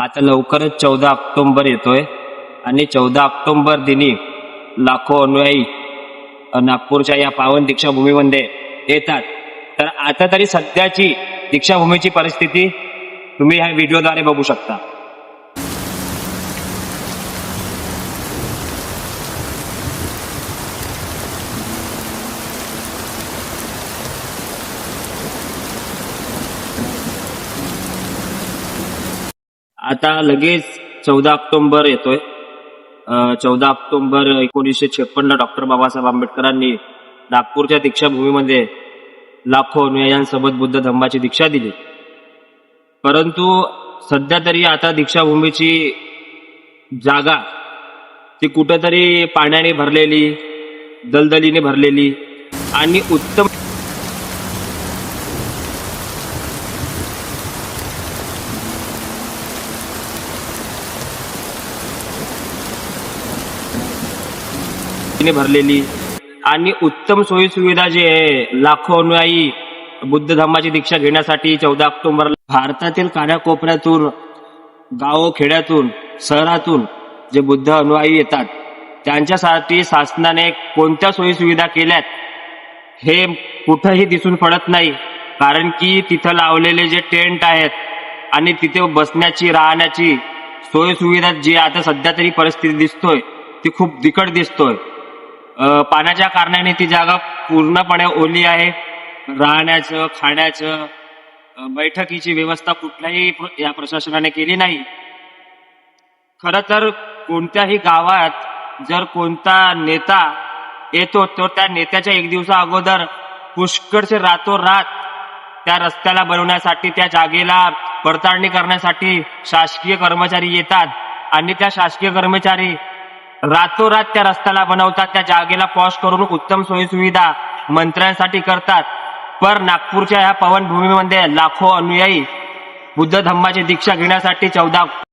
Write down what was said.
आता लवकरच चौदा ऑक्टोंबर येतोय आणि चौदा ऑक्टोंबर दिनी लाखो अनुयायी नागपूरच्या या पावन दीक्षाभूमीमध्ये येतात. तर आता तरी सध्याची दीक्षाभूमीची परिस्थिती तुम्ही ह्या व्हिडिओद्वारे बघू शकता. आता लगेच चौदा ऑक्टोबर येतोय. चौदा ऑक्टोबर एकोणीसशे छप्पन्न डॉक्टर बाबासाहेब आंबेडकरांनी नागपूरच्या दीक्षाभूमीमध्ये लाखो अनुयायांसोबत बुद्ध धम्माची दीक्षा दिली. परंतु सध्या तरी आता दीक्षाभूमीची जागा ती कुठंतरी पाण्याने भरलेली दलदलीने भरलेली आणि उत्तम ने भरलेली. आणि उत्तम सोयी सुविधा जे आहे लाखो अनुयायी बुद्ध धर्माची दीक्षा घेण्यासाठी चौदा ऑक्टोबरला भारतातील कानाकोपऱ्यातून गावो खेड्यातून शहरातून जे बुद्ध अनुयायी येतात त्यांच्यासाठी शासनाने कोणत्या सोयी सुविधा केल्यात हे कुठंही दिसून पडत नाही. कारण की तिथं लावलेले जे टेंट आहेत आणि तिथे बसण्याची राहण्याची सोयीसुविधा जी आता सध्या तरी परिस्थिती दिसतोय ती खूप बिकट दिसतोय. पाण्याच्या कारणाने ती जागा पूर्णपणे ओली आहे. राहण्याचं खाण्याचं बैठकीची व्यवस्था कुठल्याही या प्रशासनाने केली नाही. खर तर कोणत्याही गावात जर कोणता नेता येतो तर त्या नेत्याच्या एक दिवसा अगोदर पुष्कळचे रातोरात त्या रस्त्याला बनवण्यासाठी त्या जागेला पडताळणी करण्यासाठी शासकीय कर्मचारी येतात. आणि त्या शासकीय कर्मचारी रातोरात त्या रस्त्याला बनवतात त्या जागेला पॉश करून उत्तम सोयी सुविधा मंत्र्यांसाठी करतात. पर नागपूरच्या ह्या पवनभूमीमध्ये लाखो अनुयायी बुद्ध धम्माची दीक्षा घेण्यासाठी चौदा